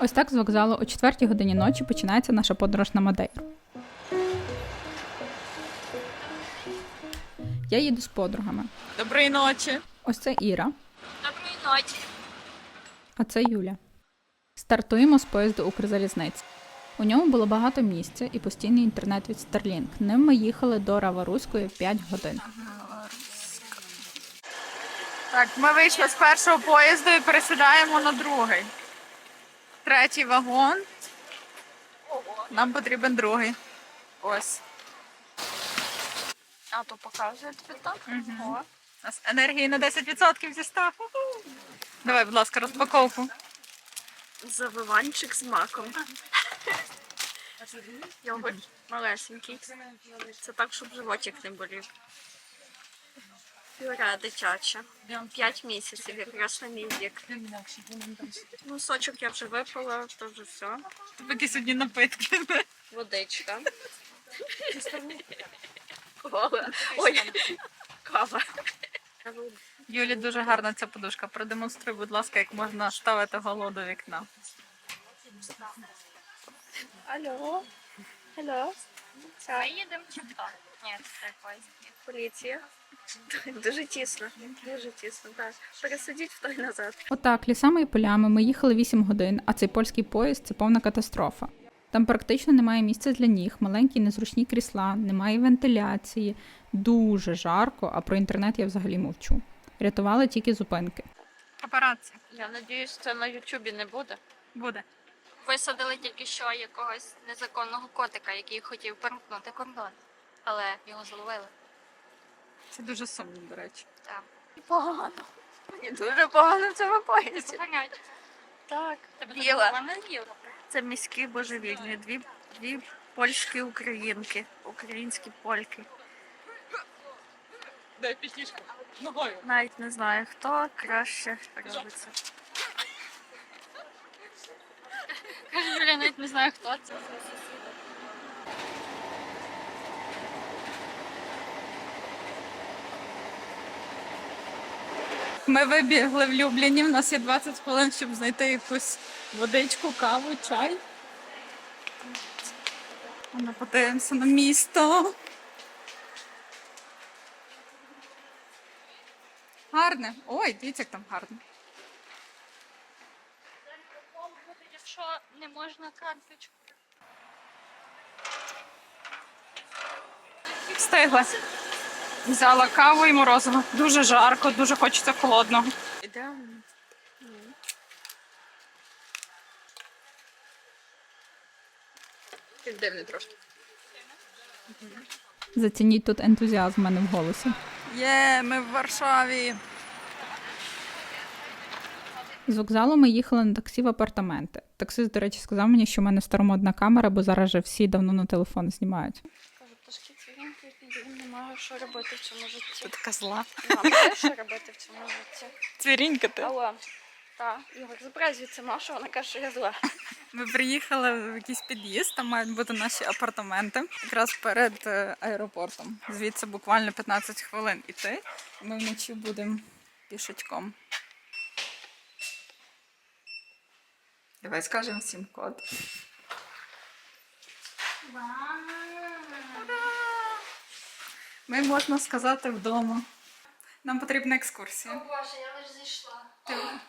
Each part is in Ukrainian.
Ось так з вокзалу о 4 годині ночі починається наша подорож на Мадейру. Я їду з подругами. Доброї ночі. Ось це Іра, Доброї ночі. а це Юля. Стартуємо з поїзду Укрзалізниці. У ньому було багато місця і постійний інтернет від Starlink. Ним ми їхали до Раваруської 5 годин. Так, ми вийшли з першого поїзду і пересідаємо на другий. Третій вагон. Нам потрібен другий. Ось. А то показує так? О. У нас енергії на 10% зі 100. Давай, будь ласка, розпаковку. Завиванчик з маком. Йогурт малесенький. Це так, щоб животик не болів. Пюре дитяче. 5 місяців, якраз на мій вік. Ну, сочок я вже випила, то вже все. Такі сьогодні напитки. Водичка. Кола. Ой, кава. Юлі дуже гарна ця подушка. Продемонструй, будь ласка, як можна ставити голову до вікна. Алло. Алло. Ми їдемо чи хто? Ні, це поїзд. Поліція. Дуже тісно. Дуже тісно, так. Пересидіть в той назад. Отак, лісами і полями ми їхали 8 годин, а цей польський поїзд це повна катастрофа. Там практично немає місця для ніг, маленькі незручні крісла, немає вентиляції, дуже жарко, а про інтернет я взагалі мовчу. Рятували тільки зупинки. Папараці. Я надіюсь, це на Ютубі не буде. Буде. Висадили тільки що якогось незаконного котика, який хотів перемкнути кордон. Але його зловили. Це дуже сумно, до речі. Так. Погано. Мені дуже погано в цьому поїзді. Поганять. Так. Тебе Біла. Це міські божевільні. Дві, дві польські українки. Українські польки. Дай пішнішку. Ногою. Навіть не знаю, хто краще робиться. Юля, навіть не знаю, хто це. Ми вибігли в Любліні. У нас є 20 хвилин, щоб знайти якусь водичку, каву, чай. Ми подивимося на місто. Гарне. Ой, дивіться, як там гарно. Якщо не можна карточку. Встигла. Взяла каву і морозиво. Дуже жарко, дуже хочеться холодного. Ідеально. Дивний трошки. Зацініть тут ентузіазм в мене в голосі. Є, ми в Варшаві. З вокзалу ми їхали на таксі в апартаменти. Таксист, до речі, сказав мені, що в мене старомодна камера, бо зараз же всі давно на телефон знімають. Кажу, пташки цвірінки, їм немає що робити в цьому Ти житті. така зла. Мама, що робити в цьому житті? Цвірінька ти. Алло. Так, Ігор, забирай звідси Машу, вона каже, що я зла. Ми приїхали в якийсь під'їзд, там мають бути наші апартаменти, якраз перед е, аеропортом. Звідси буквально 15 хвилин іти. Ми вночі будемо пішечком. Давай скажемо всім код. Ми можна сказати вдома. Нам потрібна екскурсія. О Боже, я лише зійшла. Ти-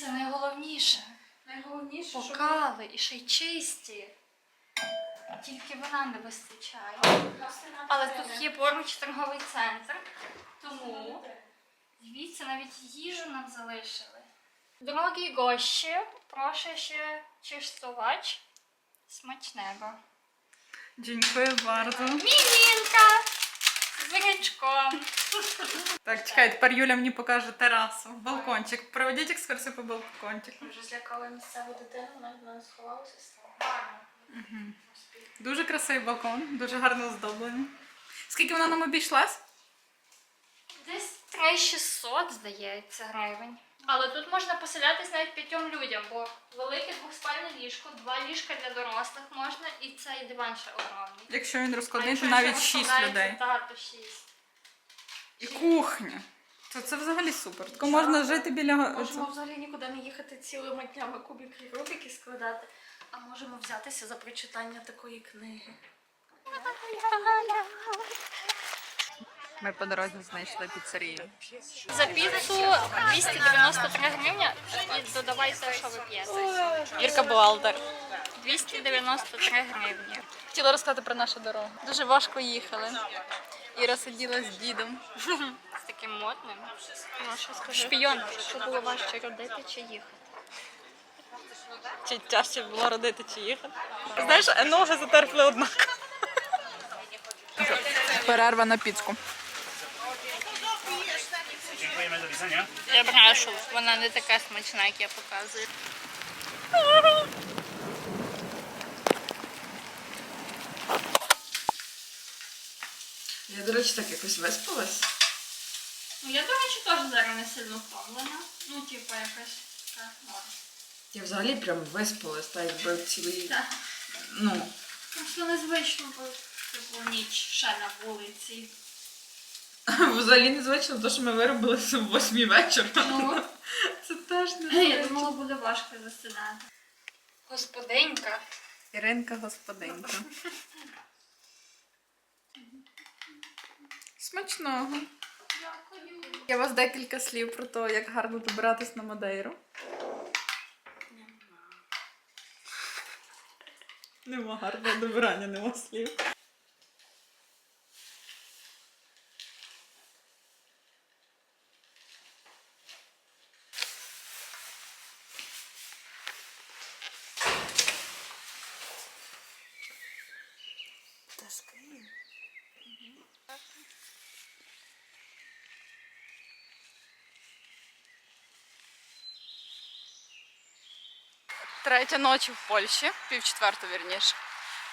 Це найголовніше. Найголовніше, Бокали і ще й чисті. Тільки вина не вистачає. Але тут є поруч торговий центр, тому дивіться, навіть їжу нам залишили. Дорогі гості, прошу ще чистувач смачного. Дякую bardzo. Мілінка з вирячком. Так, чекай, тепер Юля мені покаже терасу, балкончик. Проведіть екскурсію по балкончику. Вже злякала місцеву дитину, вона в мене сховалася з того. Дуже красивий балкон, дуже гарно оздоблений. Скільки вона нам обійшлась? Десь 3600, здається, гривень. Але тут можна поселятись навіть п'ятьом людям, бо велике двохспальне ліжко, два ліжка для дорослих можна, і цей диван ще огромний. Якщо він розкладний, то навіть ще 6 розкладається, людей. Так, то 6. І кухня. То це взагалі супер. Тако можна жити біля Можемо взагалі нікуди не їхати цілими днями кубики і рубики складати, а можемо взятися за прочитання такої книги. Ми по дорозі знайшли піцерію. За піцу 293 гривня і додавайте, що ви п'єте. Ірка Буалтер. 293 гривні. Хотіла розказати про нашу дорогу. Дуже важко їхали. Іра сиділа з дідом. З таким модним. Ну, що скажи? Шпійон. Що було важче родити чи їхати? Чи тяжче було родити чи їхати? Знаєш, ноги затерпли однаково. Перерва на піцку. Do widzenia. Я брешу, вона не така смачна, як я показую. Я, до речі, так якось виспалась. Ну, я, до речі, теж зараз не сильно втомлена. Ну, типу, якась така норм. Я взагалі прям виспалась, так якби цілий. Так. Ну, Просто незвично, бо типу ніч ще на вулиці. взагалі незвично, те, що ми виробилися в восьмій вечора. Ну, Це теж не я думала, буде важко засинати. Господинька. Іринка господинка. Смачного. Дякую. Я вас декілька слів про те, як гарно добиратись на Мадейру. Нема гарного добирання, нема слів. Третя ночі в Польщі, пів четверту вірніше.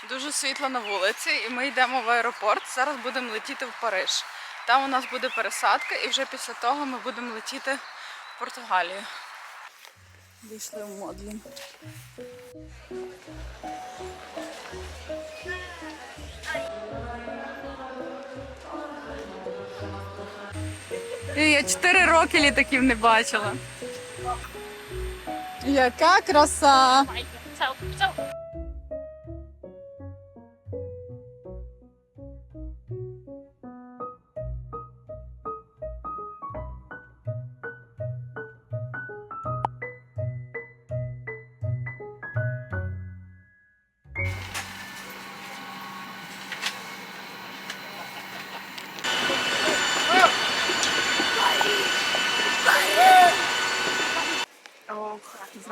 Дуже світло на вулиці, і ми йдемо в аеропорт. Зараз будемо летіти в Париж. Там у нас буде пересадка, і вже після того ми будемо летіти в Португалію. Дійшли в Модлін. Я чотири роки літаків не бачила. Яка краса!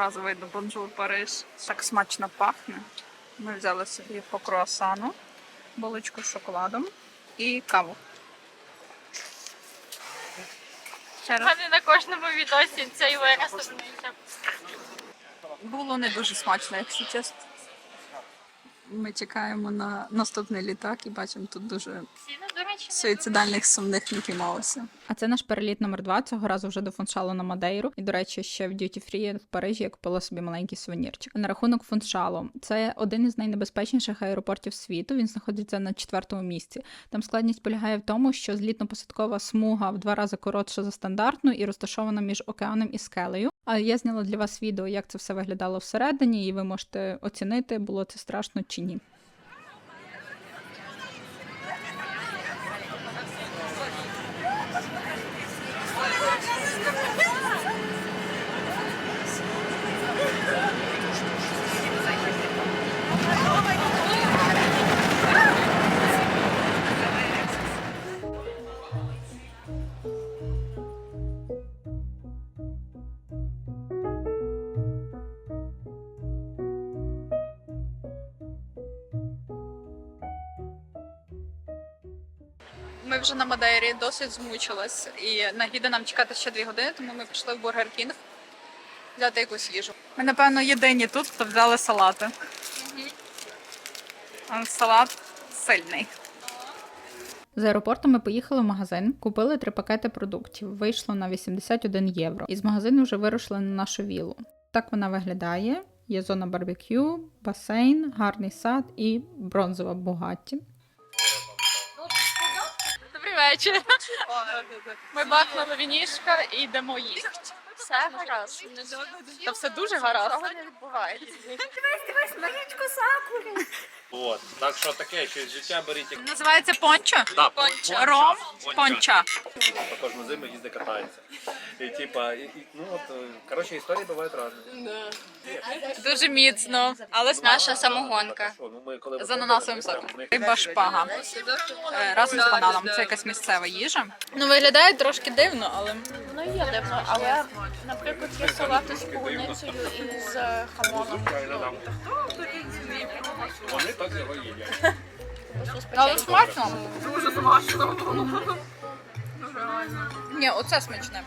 Зразу видно бонжур Париж. Так смачно пахне. Ми взяли собі по круасану, булочку з шоколадом і каву. Ще раз. мене на кожному відосі цей вираз обличчя. Було не дуже смачно, якщо чесно. Ми чекаємо на наступний літак і бачимо тут дуже Ціни, суїцидальних сумних Мікі Маусів. А це наш переліт номер два. Цього разу вже до фуншалу на Мадейру. І, до речі, ще в Duty Free в Парижі я купила собі маленький сувенірчик. На рахунок фуншалу. Це один із найнебезпечніших аеропортів світу. Він знаходиться на четвертому місці. Там складність полягає в тому, що злітно-посадкова смуга в два рази коротша за стандартну і розташована між океаном і скелею. А я зняла для вас відео, як це все виглядало всередині, і ви можете оцінити, було це страшно чи ні. Ми вже на Мадейрі досить змучились, і на гіда нам чекати ще дві години, тому ми пішли в Бургер Кінг взяти якусь їжу. Ми, напевно, єдині тут, хто взяли салати. А Салат сильний. З аеропорту ми поїхали в магазин, купили три пакети продуктів. Вийшло на 81 євро. І з магазину вже вирушили на нашу віллу. Так вона виглядає. Є зона барбекю, басейн, гарний сад і бронзова Бугатті. Вечір. Ми бахнули вінішка і йдемо їсти. Все гаразд. Та все дуже гаразд. Нічого не відбувається. От. Так що таке, що з життя беріть Називається пончо? Да, пончо. Ром Понча. Також на зиму їздить катається. І типа, і, і, ну от, е, коротше, історії бувають різні. Дуже міцно, але Наша самогонка. Що, ну, ми коли з ананасовим соком. Риба шпага. Е, Разом з бананом. Це якась місцева їжа. Ну виглядає трошки дивно, але Ну є дивно, але, наприклад, є салати з полуницею і з е, хамоном. Вони так його їдять. але смачно. Дуже смачно. Ні, оце смачне.